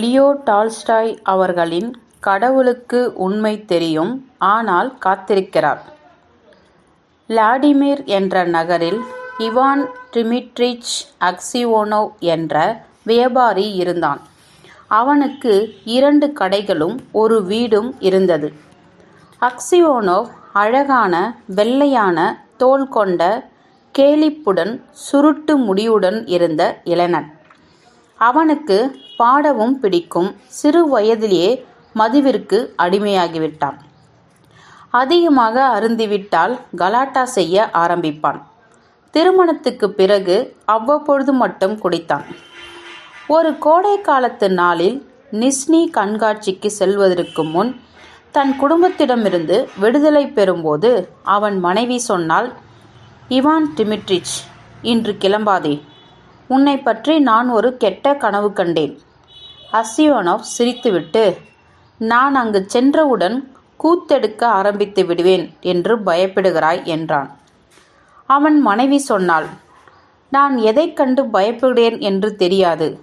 Leo Tolstoy அவர்களின் கடவுளுக்கு உண்மை தெரியும் ஆனால் காத்திருக்கிறார். விளாடிமிர் என்ற நகரில் இவான் டிமிட்ரிச் அக்சியோனோவ் என்ற வியாபாரி இருந்தான். அவனுக்கு இரண்டு கடைகளும் ஒரு வீடும் இருந்தது. அக்சியோனோவ் அழகான வெள்ளையான தோல் கொண்ட கேலிப்புடன் சுருட்டு முடியுடன் இருந்த இளைஞன். அவனுக்கு பாடவும் பிடிக்கும் சிறு வயதிலேயே மதுவிற்கு அடிமையாகிவிட்டான். அதிகமாக அருந்திவிட்டால் கலாட்டா செய்ய ஆரம்பிப்பான். திருமணத்துக்குப் பிறகு அவ்வப்பொழுது மட்டும் குடித்தான். ஒரு கோடை காலத்து நாளில் நிஸ்னி கண்காட்சிக்கு செல்வதற்கு முன் தன் குடும்பத்திடமிருந்து விடுதலை பெறும்போது அவன் மனைவி சொன்னால் இவான் டிமிட்ரிச் இன்று கிளம்பாதே. உன்னை பற்றி நான் ஒரு கெட்ட கனவு கண்டேன். அக்சியோனோவ் சிரித்துவிட்டு நான் அங்கு சென்றவுடன் கூத்தெடுக்க ஆரம்பித்து விடுவேன் என்று பயப்படுகிறாய் என்றான். அவன் மனைவி சொன்னாள் நான் எதைக் கண்டு பயப்படுகிறேன் என்று தெரியாது.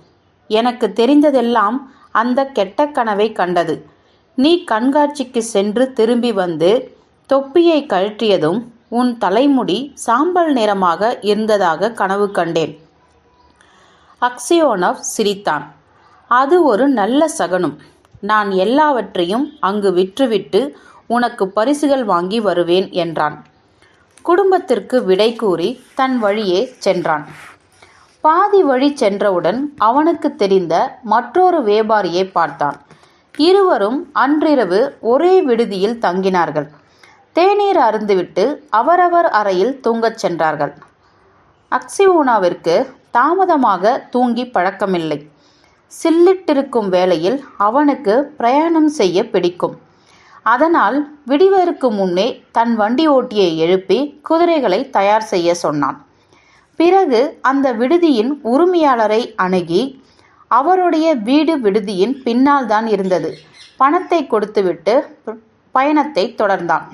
எனக்கு தெரிந்ததெல்லாம் அந்த கெட்ட கனவைக் கண்டது. நீ கண்காட்சிக்கு சென்று திரும்பி வந்து தொப்பியை கழற்றியதும் உன் தலைமுடி சாம்பல் நிறமாக இருந்ததாக கனவு கண்டேன். அக்சியோனவ் சிரித்தான். அது ஒரு நல்ல சகனம் நான் எல்லாவற்றையும் அங்கு விற்றுவிட்டு உனக்கு பரிசுகள் வாங்கி வருவேன் என்றான். குடும்பத்திற்கு விடை கூறி தன் வழியே சென்றான். பாதி வழி சென்றவுடன் அவனுக்கு தெரிந்த மற்றொரு வியாபாரியை பார்த்தான். இருவரும் அன்றிரவு ஒரே விடுதியில் தங்கினார்கள். தேநீர் அருந்துவிட்டு அவரவர் அறையில் தூங்கச் சென்றார்கள். அக்சியோனோவிற்கு தாமதமாக தூங்கிப் பழக்கமில்லை. சில்லிட்டிருக்கும் வேளையில் அவனுக்கு பிரயாணம் செய்ய பிடிக்கும். அதனால் விடிவருக்கு முன்னே தன் வண்டி ஓட்டியை எழுப்பி குதிரைகளை தயார் செய்ய சொன்னான். பிறகு அந்த விடுதியின் உரிமையாளரை அணுகி அவருடைய வீடு விடுதியின் பின்னால் தான் இருந்தது. பணத்தை கொடுத்துவிட்டு பயணத்தை தொடர்ந்தான்.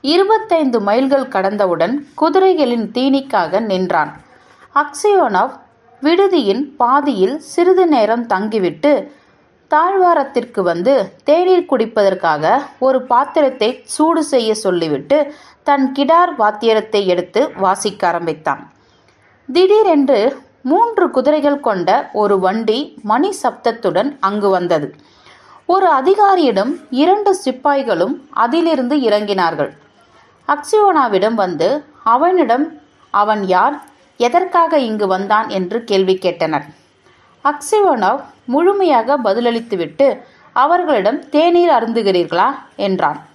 இருபத்தைந்து மைல்கள் கடந்தவுடன் குதிரைகளின் தீனிக்காக நின்றான். அக்சியோனோவ் விடுதியின் பாதியில் சிறிது நேரம் தங்கிவிட்டு தாழ்வாரத்திற்கு வந்து தேநீர் குடிப்பதற்காக ஒரு பாத்திரத்தை சூடு செய்ய சொல்லிவிட்டு தன் கிடார் வாத்தியரத்தை எடுத்து வாசிக்க ஆரம்பித்தான். திடீரென்று மூன்று குதிரைகள் கொண்ட ஒரு வண்டி மணி சப்தத்துடன் அங்கு வந்தது. ஒரு அதிகாரியிடம் இரண்டு சிப்பாய்களும் அதிலிருந்து இறங்கினார்கள். அக்சியோனாவிடம் வந்து அவனிடம் அவன் யார்? எதற்காக இங்கு வந்தான்? என்று கேள்வி கேட்டனர். அக்சிவனவ் முழுமையாக பதிலளித்துவிட்டு அவர்களிடம் தேநீர் அருந்துகிறீர்களா? என்றான்.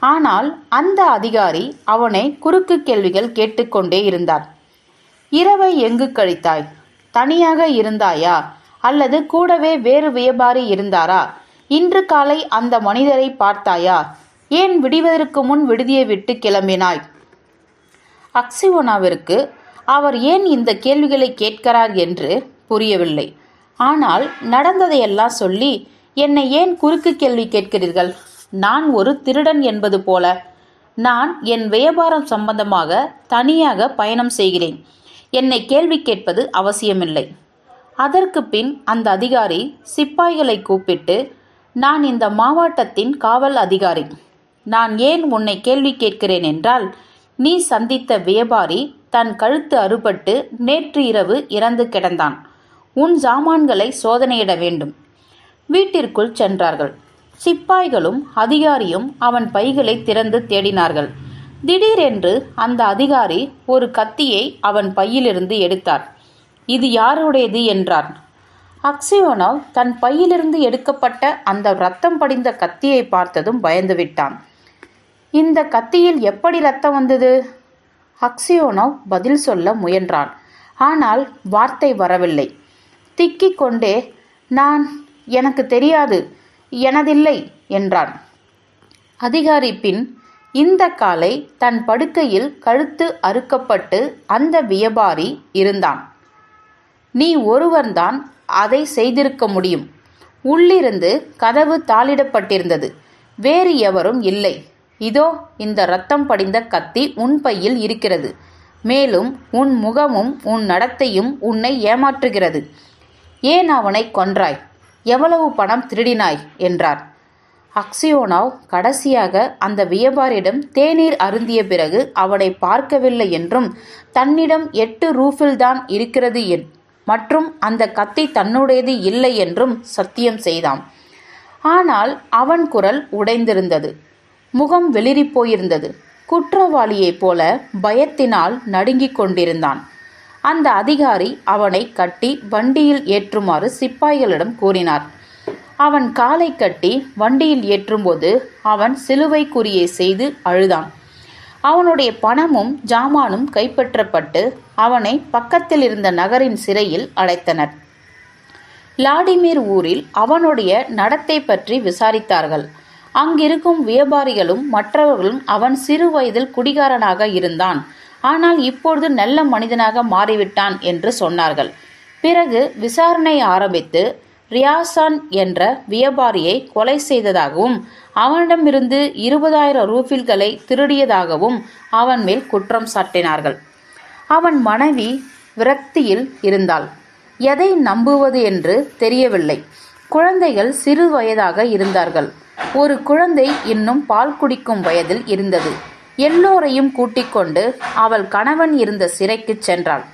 ஆனால் அந்த அதிகாரி அவனை குறுக்குக் கேள்விகள் கேட்டுக்கொண்டே இருந்தார். இரவை எங்கு கழித்தாய்? தனியாக இருந்தாயா? அல்லது கூடவே வேறு வியாபாரி இருந்தாரா? இன்று காலை அந்த மனிதரைப் பார்த்தாயா? ஏன் விடுவதற்கு முன் விடுதியை விட்டு கிளம்பினாய்? அக்சியோனோவிற்கு அவர் ஏன் இந்த கேள்விகளை கேட்கிறார் என்று புரியவில்லை. ஆனால் நடந்ததையெல்லாம் சொல்லி என்னை ஏன் குறுக்கு கேள்வி கேட்கிறீர்கள்? நான் ஒரு திருடன் என்பது போல. நான் என் வியாபாரம் சம்பந்தமாக தனியாக பயணம் செய்கிறேன். என்னை கேள்வி கேட்பது அவசியமில்லை. அதற்கு பின் அந்த அதிகாரி சிப்பாய்களை கூப்பிட்டு நான் இந்த மாவட்டத்தின் காவல் அதிகாரி. நான் ஏன் உன்னை கேள்வி கேட்கிறேன் என்றால் நீ சந்தித்த வியாபாரி தன் கழுத்து அறுபட்டு நேற்று இரவு இறந்து கிடந்தான். உன் சாமான்களை சோதனையிட வேண்டும். வீட்டிற்குள் சென்றார்கள். சிப்பாய்களும் அதிகாரியும் அவன் பைகளைத் திறந்து தேடினார்கள். திடீரென்று அந்த அதிகாரி ஒரு கத்தியை அவன் பையிலிருந்து எடுத்தார். இது யாருடையது? என்றார். அக்சியோனோவ் தன் பையிலிருந்து எடுக்கப்பட்ட அந்த ரத்தம் படிந்த கத்தியைப் பார்த்ததும் பயந்துவிட்டான். இந்த கத்தியில் எப்படி ரத்தம் வந்தது? அக்சியோனோவ் பதில் சொல்ல முயன்றான். ஆனால் வார்த்தை வரவில்லை. திக்கிக் கொண்டே நான் எனக்கு தெரியாது. எனதில்லை என்றான். அதிகாரி பின் இந்த காலை தன் படுக்கையில் கழுத்து அறுக்கப்பட்டு அந்த வியாபாரி இருந்தான். நீ ஒருவன்தான் அதை செய்திருக்க முடியும். உள்ளிருந்து கதவு தாளிடப்பட்டிருந்தது. வேறு எவரும் இல்லை. இதோ இந்த இரத்தம் படிந்த கத்தி உன் பையில் இருக்கிறது. மேலும் உன் முகமும் உன் நடத்தையும் உன்னை ஏமாற்றுகிறது. ஏன் அவனை கொன்றாய்? எவ்வளவு பணம் திருடினாய் என்றார் அக்சியோனாவ் கடைசியாக அந்த வியாபாரியிடம் தேநீர் அருந்திய பிறகு அவனை பார்க்கவில்லை என்றும் தன்னிடம் எட்டு ரூஃபில்தான் இருக்கிறது என் மற்றும் அந்த கத்தி தன்னுடையது இல்லை என்றும் சத்தியம் செய்தான் ஆனால் அவன் குரல் உடைந்திருந்தது முகம் வெளிரி போயிருந்தது. குற்றவாளியைப் போல பயத்தினால் நடுங்கிக் கொண்டிருந்தான். அந்த அதிகாரி அவனை கட்டி வண்டியில் ஏற்றுமாறு சிப்பாய்களிடம் கூறினார். அவன் காலை கட்டி வண்டியில் ஏற்றும்போது அவன் சிலுவை குறியை செய்து அழுதான். அவனுடைய பணமும் ஜாமானும் கைப்பற்றப்பட்டு அவனை பக்கத்தில் இருந்த நகரின் சிறையில் அடைத்தனர். லாடிமீர் ஊரில் அவனுடைய நடத்தை பற்றி விசாரித்தார்கள். அங்கிருக்கும் வியாபாரிகளும் மற்றவர்களும் அவன் சிறு வயதில் குடிகாரனாக இருந்தான். ஆனால் இப்பொழுது நல்ல மனிதனாக மாறிவிட்டான் என்று சொன்னார்கள். பிறகு விசாரணை ஆரம்பித்து ரியாசான் என்ற வியாபாரியை கொலை செய்ததாகவும் அவனிடமிருந்து இருபதாயிரம் ரூபில்களை திருடியதாகவும் அவன் மேல் குற்றம் சாட்டினார்கள். அவன் மனைவி விரக்தியில் இருந்தாள். எதை நம்புவது என்று தெரியவில்லை. குழந்தைகள் சிறு வயதாக இருந்தார்கள். ஒரு குழந்தை இன்னும் பால் குடிக்கும் வயதில் இருந்தது. எல்லோரையும் கூட்டிக் கொண்டு அவள் கணவன் இருந்த சிறைக்குச் சென்றாள்.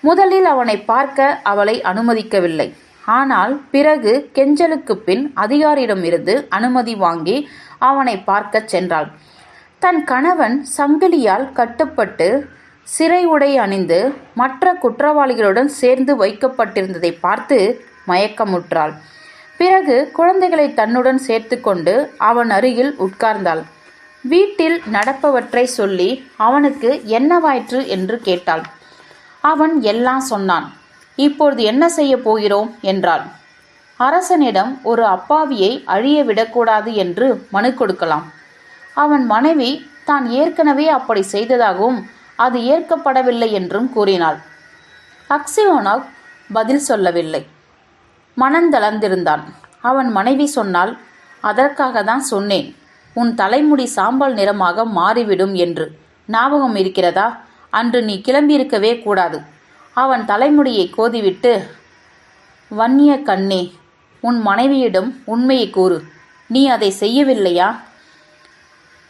முதலில் அவனை பார்க்க அவளை அனுமதிக்கவில்லை. ஆனால் பிறகு கெஞ்சலுக்கு பின் அதிகாரியிடமிருந்து அனுமதி வாங்கி அவனை பார்க்கச் சென்றாள். தன் கணவன் சங்கிலியால் கட்டுப்பட்டு சிறை உடை அணிந்து மற்ற குற்றவாளிகளுடன் சேர்ந்து வைக்கப்பட்டிருந்ததை பார்த்து மயக்கமுற்றாள். பிறகு குழந்தைகளை தன்னுடன் சேர்த்து கொண்டு அவன் அருகில் உட்கார்ந்தாள். வீட்டில் நடப்பவற்றை சொல்லி அவனுக்கு என்னவாயிற்று என்று கேட்டாள். அவன் எல்லாம் சொன்னான் இப்பொழுது என்ன செய்ய போகிறோம்? என்றாள். அரசனிடம் ஒரு அப்பாவியை அழிய விடக்கூடாது என்று மனு கொடுக்கலாம். அவன் மனைவி தான் ஏற்கனவே அப்படி செய்ததாகவும் அது ஏற்கப்படவில்லை என்றும் கூறினாள். அக்சியோனாக் பதில் சொல்லவில்லை. மனந்தளர்ந்திருந்தான் அவன் மனைவி சொன்னால் அதற்காக தான் சொன்னேன். உன் தலைமுடி சாம்பல் நிறமாக மாறிவிடும் என்று. ஞாபகம் இருக்கிறதா? அன்று நீ கிளம்பியிருக்கவே கூடாது அவன் தலைமுடியை கோதிவிட்டு வன்னிய கண்ணே உன் மனைவியிடம் உண்மையை கூறு. நீ அதை செய்யவில்லையா?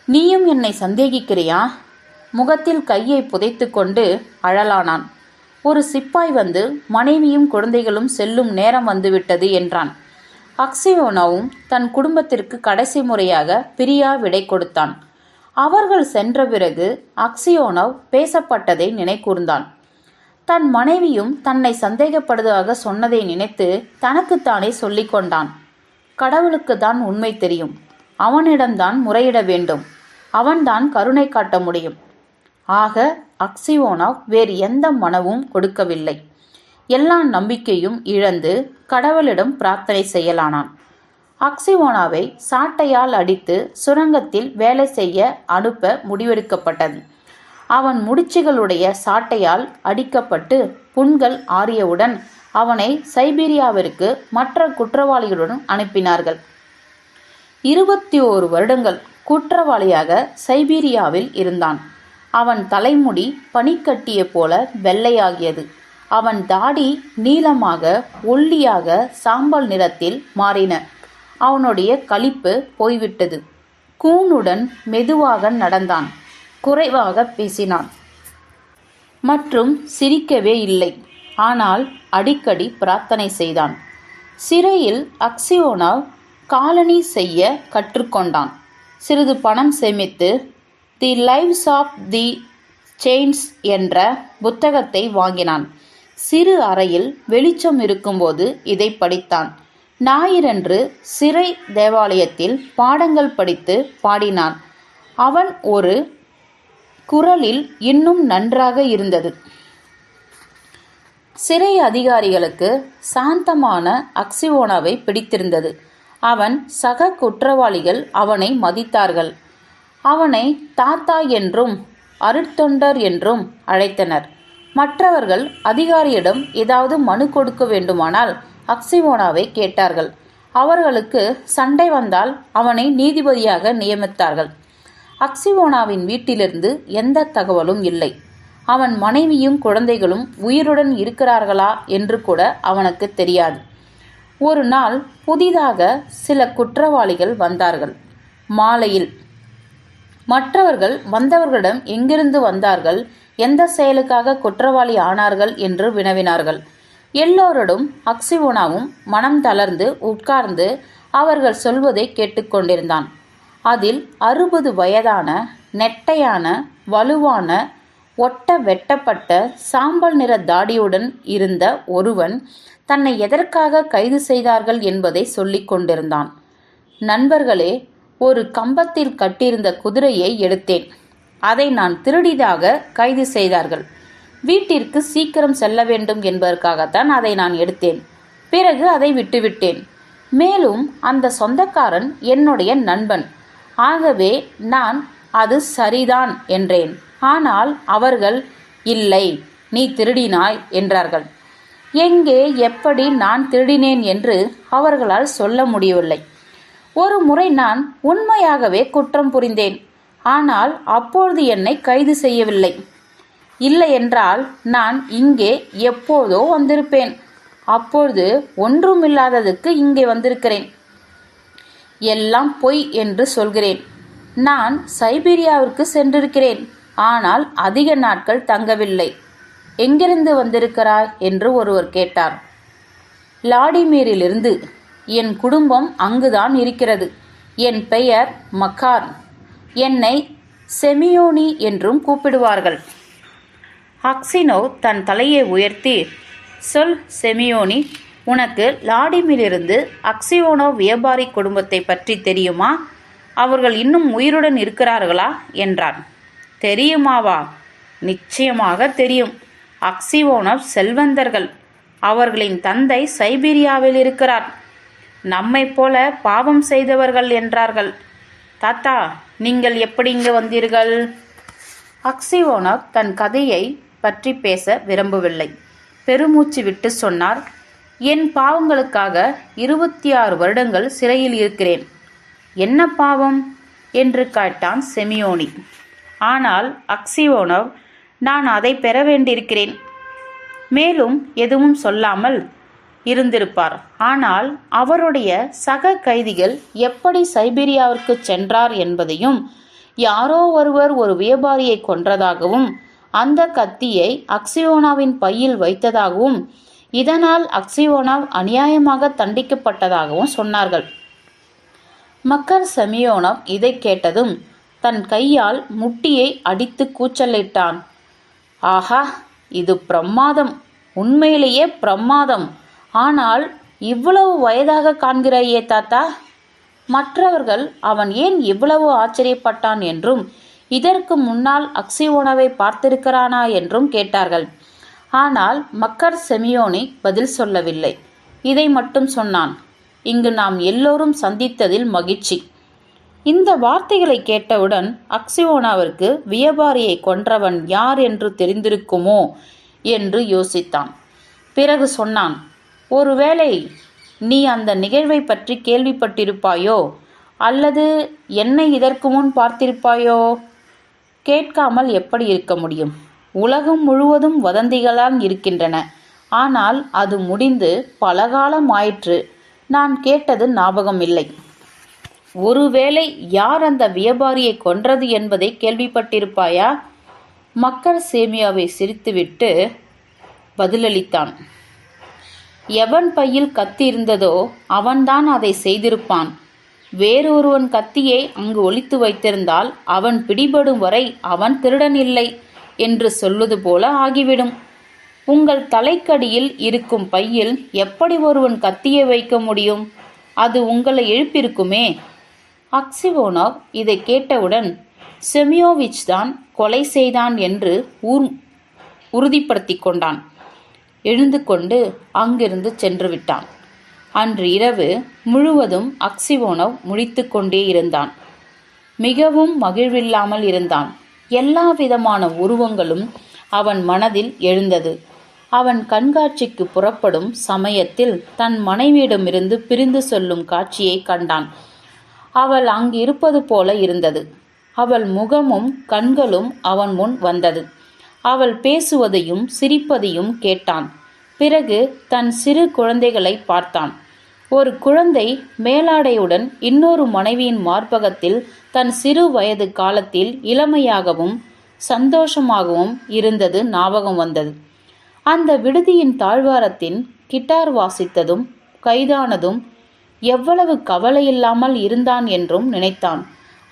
நீயும் என்னை சந்தேகிக்கிறியா முகத்தில் கையை புதைத்து கொண்டு அழலானான். ஒரு சிப்பாய் வந்து மனைவியும் குழந்தைகளும் செல்லும் நேரம் வந்துவிட்டது என்றான். அக்சியோனாவும் தன் குடும்பத்திற்கு கடைசி முறையாக பிரியா விடை கொடுத்தான். அவர்கள் சென்ற பிறகு அக்சியோனவ் பேசப்பட்டதை நினைக்கூர்ந்தான். தன் மனைவியும் தன்னை சந்தேகப்படுவதாக சொன்னதை நினைத்து தனக்குத்தானே சொல்லிக் கொண்டான். கடவுளுக்கு தான் உண்மை தெரியும். அவனிடம்தான் முறையிட வேண்டும். அவன்தான் கருணை காட்ட முடியும். ஆக அக்சியோனாவ் வேறு எந்த மனவும் கொடுக்கவில்லை. எல்லா நம்பிக்கையும் இழந்து கடவுளிடம் பிரார்த்தனை செய்யலானான். அக்சிவோனாவை சாட்டையால் அடித்து சுரங்கத்தில் வேலை செய்ய அனுப்ப முடிவெடுக்கப்பட்டது. அவன் முடிச்சுகளுடைய சாட்டையால் அடிக்கப்பட்டு புண்கள் ஆறியவுடன் அவனை சைபீரியாவிற்கு மற்ற குற்றவாளிகளுடன் அனுப்பினார்கள். இருபத்தி ஓரு வருடங்கள் குற்றவாளியாக சைபீரியாவில் இருந்தான். அவன் தலைமுடி பனிக்கட்டிய போல வெள்ளையாகியது. அவன் தாடி நீளமாக ஒல்லியாக சாம்பல் நிறத்தில் மாறின. அவனுடைய களிப்பு போய்விட்டது. கூனுடன் மெதுவாக நடந்தான். குறைவாக பேசினான். மற்றும் சிரிக்கவே இல்லை. ஆனால் அடிக்கடி பிரார்த்தனை செய்தான். சிறையில் அக்சியோனா காலனி செய்ய கற்றுக்கொண்டான். சிறிது பணம் சேமித்து the lives of the saints என்ற புத்தகத்தை வாங்கினான். சிறு அறையில் வெளிச்சம் இருக்கும்போது இதை படித்தான். ஞாயிறன்று சிறை தேவாலயத்தில் பாடங்கள் படித்து பாடினான். அவன் ஒரு குரலில் இன்னும் நன்றாக இருந்தது. சிறை அதிகாரிகளுக்கு சாந்தமான அக்சிவோனாவை பிடித்திருந்தது. அவன் சக குற்றவாளிகள் அவனை மதித்தார்கள். அவனை தாத்தா என்றும் அருட்தொண்டர் என்றும் அழைத்தனர். மற்றவர்கள் அதிகாரியிடம் ஏதாவது மனு கொடுக்க வேண்டுமானால் அக்சிமோனாவை கேட்டார்கள். அவர்களுக்கு சண்டை வந்தால் அவனை நீதிபதியாக நியமித்தார்கள். அக்சிமோனாவின் வீட்டிலிருந்து எந்த தகவலும் இல்லை. அவன் மனைவியும் குழந்தைகளும் உயிருடன் இருக்கிறார்களா என்று கூட அவனுக்கு தெரியாது. ஒரு நாள் புதிதாக சில குற்றவாளிகள் வந்தார்கள். மாலையில் மற்றவர்கள் வந்தவர்களிடம் எங்கிருந்து வந்தார்கள் எந்த செயலுக்காக குற்றவாளி ஆனார்கள் என்று வினவினார்கள். எல்லோரிடம் அக்சிவோனாவும் மனம் தளர்ந்து உட்கார்ந்து அவர்கள் சொல்வதை கேட்டுக்கொண்டிருந்தான் அதில் அறுபது வயதான நெட்டையான வலுவான ஒட்ட வெட்டப்பட்ட சாம்பல் நிற தாடியுடன் இருந்த ஒருவன் தன்னை எதற்காக கைது செய்தார்கள் என்பதை சொல்லிக் கொண்டிருந்தான். நண்பர்களே ஒரு கம்பத்தில் கட்டியிருந்த குதிரையை எடுத்தேன். அதை நான் திருடிதாக கைது செய்தார்கள். வீட்டிற்கு சீக்கிரம் செல்ல வேண்டும் என்பதற்காகத்தான் அதை நான் எடுத்தேன். பிறகு அதை விட்டுவிட்டேன். மேலும் அந்த சொந்தக்காரன் என்னுடைய நண்பன். ஆகவே நான் அது சரிதான் என்றேன். ஆனால் அவர்கள் இல்லை நீ திருடினாய் என்றார்கள். எங்கே எப்படி நான் திருடினேன் என்று அவர்களால் சொல்ல முடியவில்லை. ஒரு முறை நான் உண்மையாகவே குற்றம் புரிந்தேன். ஆனால் அப்பொழுது என்னை கைது செய்யவில்லை. இல்லை என்றால் நான் இங்கே எப்போதோ வந்திருப்பேன். அப்பொழுது ஒன்றுமில்லாததுக்கு இங்கே வந்திருக்கிறேன். எல்லாம் பொய் என்று சொல்கிறேன். நான் சைபீரியாவிற்கு சென்றிருக்கிறேன். ஆனால் அதிக நாட்கள் தங்கவில்லை. எங்கிருந்து வந்திருக்கிறாய் என்று ஒருவர் கேட்டார். லாடிமீரிலிருந்து என் குடும்பம் அங்குதான் இருக்கிறது. என் பெயர் மக்கார். என்னை செமியோனி என்றும் கூப்பிடுவார்கள். ஹக்சினோ தன் தலையை உயர்த்தி சொல் செமியோனி உனக்கு லாடிமிலிருந்து அக்சியோனோ வியாபாரி குடும்பத்தை பற்றி தெரியுமா? அவர்கள் இன்னும் உயிருடன் இருக்கிறார்களா? என்றான். தெரியுமாவா? நிச்சயமாக தெரியும். அக்சிவோனவ் செல்வந்தர்கள். அவர்களின் தந்தை சைபீரியாவில் இருக்கிறார். நம்மைப் போல பாவம் செய்தவர்கள் என்றார்கள். தாத்தா நீங்கள் எப்படி இங்கு வந்தீர்கள்? அக்சிவோனக் தன் கதையை பற்றி பேச விரும்பவில்லை. பெருமூச்சு விட்டு சொன்னார் என் பாவங்களுக்காக இருபத்தி ஆறு வருடங்கள் சிறையில் இருக்கிறேன். என்ன பாவம்? என்று கேட்டான் செமியோனி. ஆனால் அக்சிவோனவ் நான் அதை பெற வேண்டியிருக்கிறேன். மேலும் எதுவும் சொல்லாமல் இருந்திருப்பார். ஆனால் அவருடைய சக கைதிகள் எப்படி சைபீரியாவிற்கு சென்றார் என்பதையும் யாரோ ஒருவர் ஒரு வியாபாரியை கொன்றதாகவும் அந்த கத்தியை அக்சியோனாவின் பையில் வைத்ததாகவும் இதனால் அக்சியோனாவ் அநியாயமாக தண்டிக்கப்பட்டதாகவும் சொன்னார்கள். மக்கர் செமியோனவ் இதை கேட்டதும் தன் கையால் முட்டியை அடித்து கூச்சலிட்டான். ஆஹா இது பிரமாதம். உண்மையிலேயே பிரமாதம். ஆனால் இவ்வளவு வயதாக காண்கிறாயே தாத்தா. மற்றவர்கள் அவன் ஏன் இவ்வளவு ஆச்சரியப்பட்டான் என்றும் இதற்கு முன்னால் அக்சியோனவை பார்த்திருக்கிறானா என்றும் கேட்டார்கள். ஆனால் மக்கர் செமியோனி பதில் சொல்லவில்லை. இதை மட்டும் சொன்னான். இங்கு நாம் எல்லோரும் சந்தித்ததில் மகிழ்ச்சி. இந்த வார்த்தைகளை கேட்டவுடன் அக்சியோனாவிற்கு வியாபாரியை கொன்றவன் யார் என்று தெரிந்திருக்குமோ என்று யோசித்தான். பிறகு சொன்னான் ஒருவேளை நீ அந்த நிகழ்வை பற்றி கேள்விப்பட்டிருப்பாயோ? அல்லது என்னை இதற்கு முன் பார்த்திருப்பாயோ? கேட்காமல் எப்படி இருக்க முடியும்? உலகம் முழுவதும் வதந்திகளால் இருக்கின்றன. ஆனால் அது முடிந்து பலகாலம் ஆயிற்று. நான் கேட்டது ஞாபகம் இல்லை ஒருவேளை யார் அந்த வியாபாரியை கொன்றது என்பதை கேள்விப்பட்டிருப்பாயா? மக்கள் சேமியாவை சிரித்துவிட்டு பதிலளித்தான். எவன் பையில் கத்தி இருந்ததோ அவன்தான் அதை செய்திருப்பான். வேறொருவன் கத்தியை அங்கு ஒழித்து வைத்திருந்தால் அவன் பிடிபடும் வரை அவன் திருடன் இல்லை என்று சொல்வது போல ஆகிவிடும். உங்கள் தலைக்கடியில் இருக்கும் பையில் எப்படி ஒருவன் கத்தியை வைக்க முடியும்? அது உங்களை எழுப்பியிருக்குமே. அக்சிவோனோவ் இதை கேட்டவுடன் செமியோவிச் தான் கொலை செய்தான் என்று ஊர் உறுதிப்படுத்தி கொண்டான். எழுந்து கொண்டு அங்கிருந்து சென்று விட்டான் அன்று இரவு முழுவதும் அக்சிவோனவ் முழித்து கொண்டே இருந்தான். மிகவும் மகிழ்வில்லாமல் இருந்தான். எல்லா விதமான உருவங்களும் அவன் மனதில் எழுந்தது. அவன் கண்காட்சிக்கு புறப்படும் சமயத்தில் தன் மனைவியிடமிருந்து பிரிந்து சொல்லும் காட்சியை கண்டான். அவள் அங்கு இருப்பது போல இருந்தது. அவள் முகமும் கண்களும் அவன் முன் வந்தது. அவள் பேசுவதையும் சிரிப்பதையும் கேட்டான். பிறகு தன் சிறு குழந்தைகளை பார்த்தான். ஒரு குழந்தை மேலாடையுடன் இன்னொரு மனைவியின் மார்பகத்தில் தன் சிறு வயது காலத்தில் இளமையாகவும் சந்தோஷமாகவும் இருந்தது ஞாபகம் வந்தது. அந்த விடுதியின் தாழ்வாரத்தின் கிட்டார் வாசித்ததும் கைதானதும் எவ்வளவு கவலையில்லாமல் இருந்தான் என்றும் நினைத்தான்.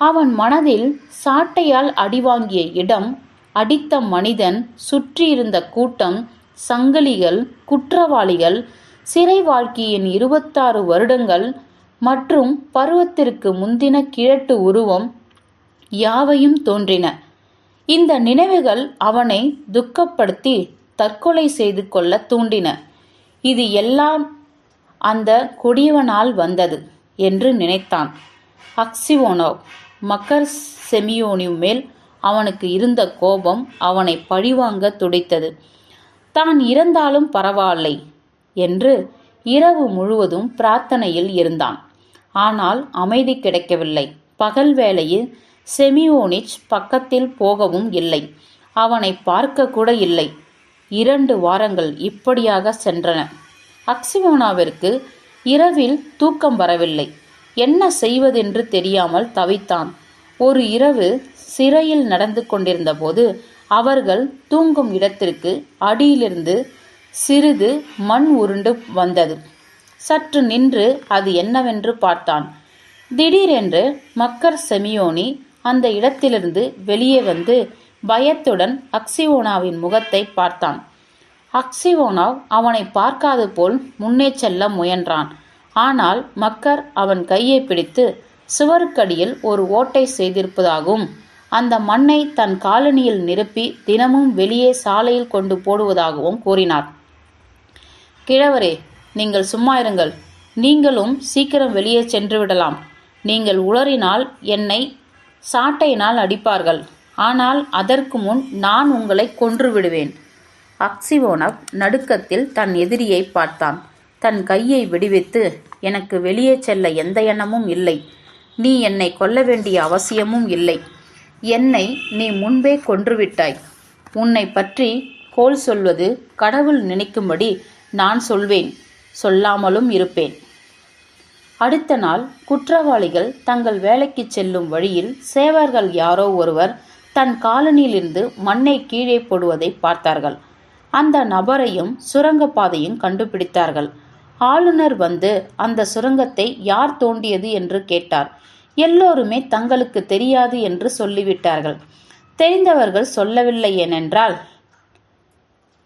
அவன் மனதில் சாட்டையால் அடிவாங்கிய இடம் அடித்த மனிதன் சுற்றியிருந்த கூட்டம் சங்கிலிகள் குற்றவாளிகள் சிறை வாழ்க்கையின் இருபத்தாறு வருடங்கள் மற்றும் பருவத்திற்கு முந்தின கிழட்டு உருவம் யாவையும் தோன்றின. இந்த நினைவுகள் அவனை துக்கப்படுத்தி தற்கொலை செய்து கொள்ள தூண்டின. இது எல்லாம் அந்த கொடியவனால் வந்தது என்று நினைத்தான். அக்சிவோனோ மக்கர் செமியோனியும் மேல் அவனுக்கு இருந்த கோபம் அவனை பழிவாங்க துடித்தது. தான் இறந்தாலும் பரவாயில்லை என்று இரவு முழுவதும் பிரார்த்தனையில் இருந்தான். ஆனால் அமைதி கிடைக்கவில்லை. பகல் வேளையில் செமியோனிச் பக்கத்தில் போகவும் இல்லை. அவனை பார்க்க கூட இல்லை. இரண்டு வாரங்கள் இப்படியாக சென்றன. அக்சிமோனாவிற்கு இரவில் தூக்கம் வரவில்லை. என்ன செய்வதென்று தெரியாமல் தவித்தான். ஒரு இரவு சிறையில் நடந்து கொண்டிருந்தபோது அவர்கள் தூங்கும் இடத்திற்கு அடியிலிருந்து சிறிது மண் உருண்டு வந்தது. சற்று நின்று அது என்னவென்று பார்த்தான். திடீரென்று மக்கர் செமியோனி அந்த இடத்திலிருந்து வெளியே வந்து பயத்துடன் அக்சிவோனாவின் முகத்தை பார்த்தான். அக்சிவோனாவ் அவனை பார்க்காது போல் முன்னே செல்ல முயன்றான். ஆனால் மக்கர் அவன் கையை பிடித்து சுவருக்கடியில் ஒரு ஓட்டை செய்திருப்பதாகவும் அந்த மண்ணை தன் காலனியில் நிரப்பி தினமும் வெளியே சாலையில் கொண்டு போடுவதாகவும் கூறினார். கிழவரே நீங்கள் சும்மா இருங்கள். நீங்களும் சீக்கிரம் வெளியே சென்று விடலாம். நீங்கள் உளறினால் என்னை சாட்டையினால் அடிப்பார்கள். ஆனால் அதற்கு முன் நான் உங்களை கொன்று விடுவேன். அக்சிவோனவ் நடுக்கத்தில் தன் எதிரியை பார்த்தான். தன் கையை விடுவித்து எனக்கு வெளியே செல்ல எந்த எண்ணமும் இல்லை. நீ என்னை கொல்ல வேண்டிய அவசியமும் இல்லை. என்னை நீ முன்பே கொன்றுவிட்டாய். உன்னை பற்றி கோல் சொல்வது கடவுள் நினைக்கும்படி நான் சொல்வேன். சொல்லாமலும் இருப்பேன். அடுத்த நாள் குற்றவாளிகள் தங்கள் வேலைக்கு செல்லும் வழியில் சேவர்கள் யாரோ ஒருவர் தன் காலனியிலிருந்து மண்ணை கீழே போடுவதை பார்த்தார்கள். அந்த நபரையும் சுரங்கப்பாதையும் கண்டுபிடித்தார்கள். ஆளுநர் வந்து அந்த சுரங்கத்தை யார் தோண்டியது என்று கேட்டார். எல்லோருமே தங்களுக்கு தெரியாது என்று சொல்லிவிட்டார்கள். தெரிந்தவர்கள் சொல்லவில்லை ஏனென்றால்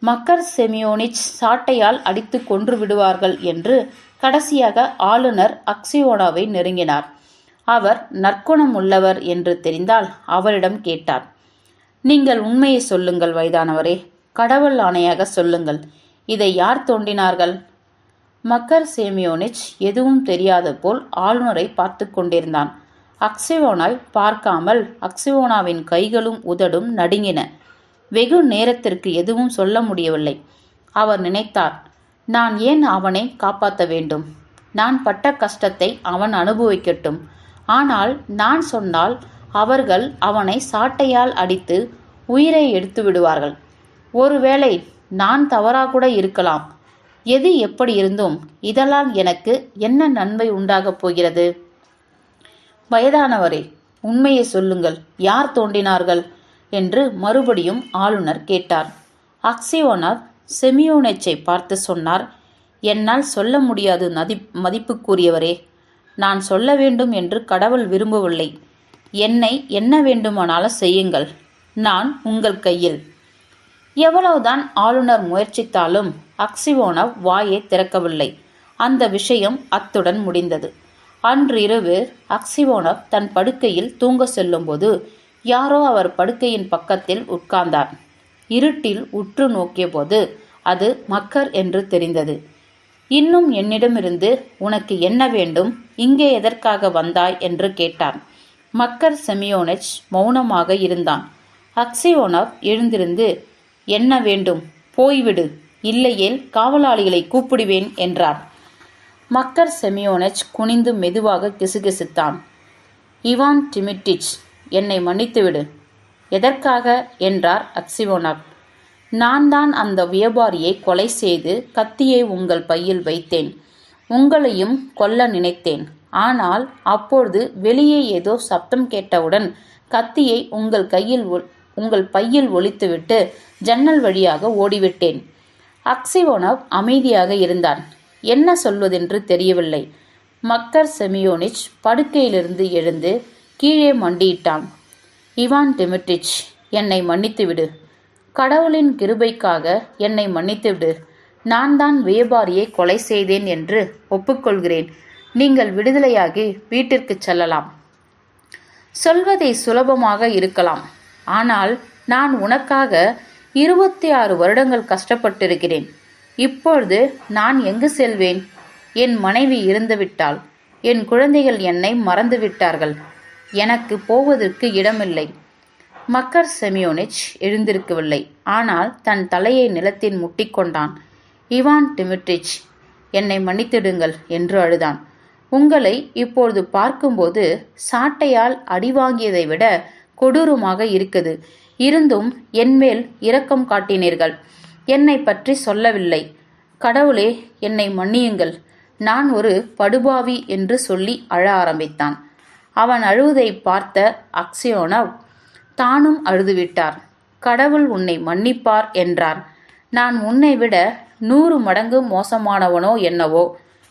மக்கர் செமியோனிச் சாட்டையால் அடித்து கொன்று விடுவார்கள் என்று கடைசியாக ஆளுநர் அக்சியோனாவை நெருங்கினார். அவர் நற்குணம் உள்ளவர் என்று தெரிந்தால் அவரிடம் கேட்டார். நீங்கள் உண்மையை சொல்லுங்கள் வயதானவரே. கடவுள் ஆணையாக சொல்லுங்கள். இதை யார் தோண்டினார்கள்? மக்கர் சேமியோனிச் எதுவும் தெரியாத போல் ஆளுநரை பார்த்து கொண்டிருந்தான். அக்சிவோனாய் பார்க்காமல் அக்சிவோனாவின் கைகளும் உதடும் நடுங்கின. வெகு நேரத்திற்கு எதுவும் சொல்ல முடியவில்லை. அவர் நினைத்தார் நான் ஏன் அவனை காப்பாற்ற வேண்டும்? நான் பட்ட கஷ்டத்தை அவன் அனுபவிக்கட்டும். ஆனால் நான் சொன்னால் அவர்கள் அவனை சாட்டையால் அடித்து உயிரை எடுத்து விடுவார்கள் ஒருவேளை நான் தவறாக கூட இருக்கலாம். எது எப்படி இருந்தும் இதனால் எனக்கு என்ன நன்மை உண்டாகப் போகிறது? வயதானவரே உண்மையை சொல்லுங்கள். யார் தோண்டினார்கள் என்று மறுபடியும் ஆளுநர் கேட்டார். அக்சியோனார் செமியோனெச்சை பார்த்து சொன்னார் என்னால் சொல்ல முடியாது நதி மதிப்புக்குரியவரே. நான் சொல்ல வேண்டும் என்று கடவுள் விரும்பவில்லை. என்னை என்ன வேண்டுமானாலும் செய்யுங்கள். நான் உங்கள் கையில். எவ்வளவுதான் ஆளுநர் முயற்சித்தாலும் அக்சிவோனவ் வாயை திறக்கவில்லை. அந்த விஷயம் அத்துடன் முடிந்தது. அன்று இரவு அக்சிவோனவ் தன் படுக்கையில் தூங்க செல்லும்போது யாரோ அவர் படுக்கையின் பக்கத்தில் உட்கார்ந்தார். இருட்டில் உற்று நோக்கியபோது அது மக்கர் என்று தெரிந்தது. இன்னும் என்னிடமிருந்து உனக்கு என்ன வேண்டும்? இங்கே எதற்காக வந்தாய்? என்று கேட்டார் மக்கர் செமியோனெச் மௌனமாக இருந்தான். அக்சியோனவ் எழுந்திருந்து என்ன வேண்டும்? போய்விடு. இல்லையேல் காவலாளிகளை கூப்பிடுவேன் என்றார். மக்கர் செமியோனச் குனிந்து மெதுவாக கிசுகிசுத்தான். இவான் டிமிட்டிச் என்னை மன்னித்துவிடு. எதற்காக? என்றார் அக்சிவோனாக் நான் தான் அந்த வியாபாரியை கொலை செய்து கத்தியை உங்கள் பையில் வைத்தேன். உங்களையும் கொல்ல நினைத்தேன். ஆனால் அப்பொழுது வெளியே ஏதோ சப்தம் கேட்டவுடன் கத்தியை உங்கள் கையில் உங்கள் பையில் ஒழித்துவிட்டு ஜன்னல் வழியாக ஓடிவிட்டேன். அக்சிவோனவ் அமைதியாக இருந்தான். என்ன சொல்வதென்று தெரியவில்லை. மக்கர் செமியோனிச் படுக்கையிலிருந்து எழுந்து கீழே மண்டியிட்டான். இவான் டிமிட்ரிச் என்னை மன்னித்துவிடு. கடவுளின் கிருபைக்காக என்னை மன்னித்துவிடு. நான் தான் வியாபாரியை கொலை செய்தேன் என்று ஒப்புக்கொள்கிறேன். நீங்கள் விடுதலையாகி வீட்டிற்குச் செல்லலாம். சொல்வதை சுலபமாக இருக்கலாம். ஆனால் நான் உனக்காக இருபத்தி ஆறு வருடங்கள் கஷ்டப்பட்டிருக்கிறேன். இப்பொழுது நான் எங்கு செல்வேன்? என் மனைவி இருந்துவிட்டாள். என் குழந்தைகள் என்னை மறந்துவிட்டார்கள். எனக்கு போவதற்கு இடமில்லை. மக்கர் செமியோனிச் எழுந்திருக்கவில்லை. ஆனால் தன் தலையை நிலத்தில் முட்டிக்கொண்டான் இவான் டிமிட்ரிச் என்னை மன்னித்திடுங்கள் என்று அழுதான். உங்களை இப்பொழுது பார்க்கும்போது சாட்டையால் அடி வாங்கியதை விட கொடூரமாக இருக்குது. இருந்தும் என்மேல் இரக்கம் காட்டினீர்கள். என்னை பற்றி சொல்லவில்லை. கடவுளே என்னை மன்னியுங்கள். நான் ஒரு படுபாவி என்று சொல்லி அழ ஆரம்பித்தான். அவன் அழுவதை பார்த்த அக்ஸியோனவ் தானும் அழுதுவிட்டார். கடவுள் உன்னை மன்னிப்பார் என்றார். நான் உன்னை விட நூறு மடங்கு மோசமானவனோ என்னவோ?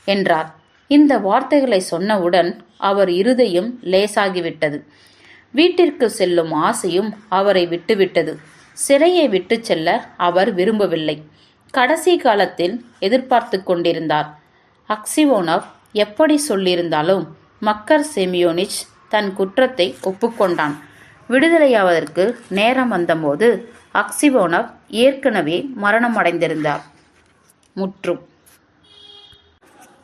என்றார். இந்த வார்த்தைகளை சொன்னவுடன் அவர் இருதயம் லேசாகிவிட்டது. வீட்டிற்கு செல்லும் ஆசையும் அவரை விட்டுவிட்டது. சிறையை விட்டுச் செல்ல அவர் விரும்பவில்லை. கடைசி காலத்தில் எதிர்பார்த்து கொண்டிருந்தார். அக்சிவோனவ் எப்படி சொல்லியிருந்தாலும் மக்கர் செமியோனிச் தன் குற்றத்தை ஒப்புக்கொண்டான். விடுதலையாவதற்கு நேரம் வந்தபோது அக்சிவோனவ் ஏற்கனவே மரணமடைந்திருந்தார். முற்றும்